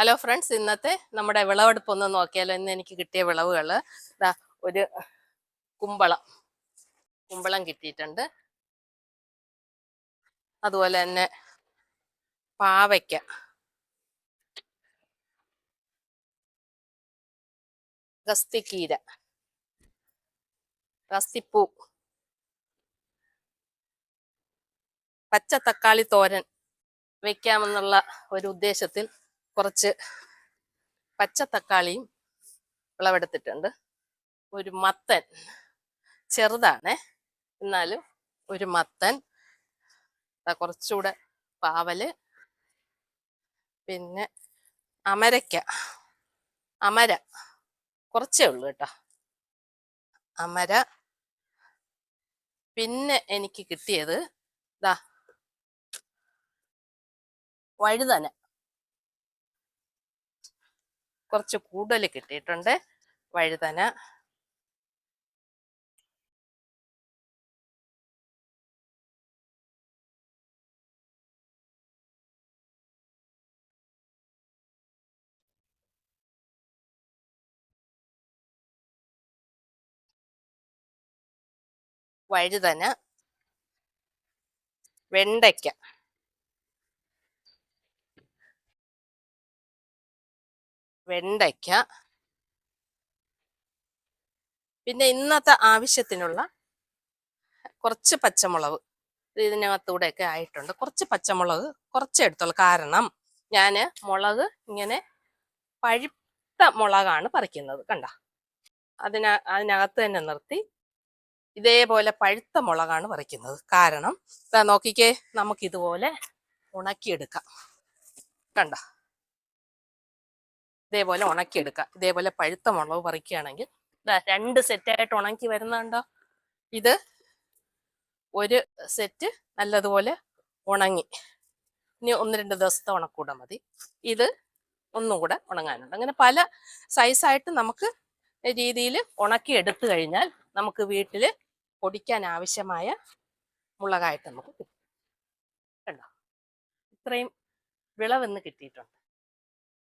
Hello friends ഇന്നത്തെ നമ്മുടെ വിളവെടുപ്പ് ഒന്ന് നോക്കിയാലോ. ഇന്ന് എനിക്ക് കിട്ടിയ വിളവുകൾ ദാ ഒരു കുമ്പളം. കുമ്പളം കിട്ടിയിട്ടുണ്ട്. അതുപോലെ തന്നെ പാവയ്ക്ക. ഗസ്തിക്കീര റസ്തിപ്പൂ. പച്ച തക്കാളി തോരൻ. വെക്കാമെന്നുള്ള ഒരു ഉദ്ദേശത്തിൽ കുറച്ച് പച്ച തക്കാളിയും വിളവെടുത്തിട്ടുണ്ട്. ഒരു മത്തൻ ചെറുതാണേ. എന്നാലും ഒരു മത്തൻ കുറച്ചുകൂടെ പാവൽ പിന്നെ അമരയ്ക്ക അമര. കുറച്ചേ ഉള്ളൂ കേട്ടോ. അമര. പിന്നെ എനിക്ക് കിട്ടിയത് ഇതാ വഴുതന. കുറച്ച് കൂടുതൽ കിട്ടിയിട്ടുണ്ട്. വഴുതന. വഴുതന. വെണ്ടയ്ക്ക. വെണ്ടയ്ക്ക. പിന്നെ ഇന്നത്തെ ആവശ്യത്തിനുള്ള കുറച്ച് പച്ചമുളക്. ഇത് ഇതിനകത്തൂടെയൊക്കെ ആയിട്ടുണ്ട്. കുറച്ച് പച്ചമുളക് കുറച്ച് എടുത്തോളൂ കാരണം ഞാൻ മുളക് ഇങ്ങനെ പഴുത്ത മുളകാണ് പറിക്കുന്നത്. കണ്ട? അതിന അതിനകത്ത് തന്നെ നിർത്തി ഇതേപോലെ പഴുത്ത മുളകാണ് പറിക്കുന്നത്. കാരണം നോക്കിക്കേ നമുക്കിതുപോലെ ഉണക്കിയെടുക്കാം. കണ്ട? ഇതേപോലെ ഉണക്കിയെടുക്കാം ഇതേപോലെ പഴുത്ത മുളക് പറിക്കുകയാണെങ്കിൽ രണ്ട് സെറ്റായിട്ട് ഉണക്കി വരുന്നുണ്ടോ? ഇത് ഒരു സെറ്റ് നല്ലതുപോലെ ഉണങ്ങി. ഇനി ഒന്ന് രണ്ട് ദിവസത്തെ ഉണക്കൂടെ മതി. ഇത് ഒന്നും കൂടെ ഉണങ്ങാനുണ്ട്. അങ്ങനെ പല സൈസായിട്ട് നമുക്ക് രീതിയിൽ ഉണക്കി എടുത്തു കഴിഞ്ഞാൽ നമുക്ക് വീട്ടിൽ പൊടിക്കാൻ ആവശ്യമായ മുളകായിട്ട് നമുക്ക് കിട്ടും. കണ്ടോ? ഇത്രയും വിളവെന്ന് കിട്ടിയിട്ടുണ്ട്.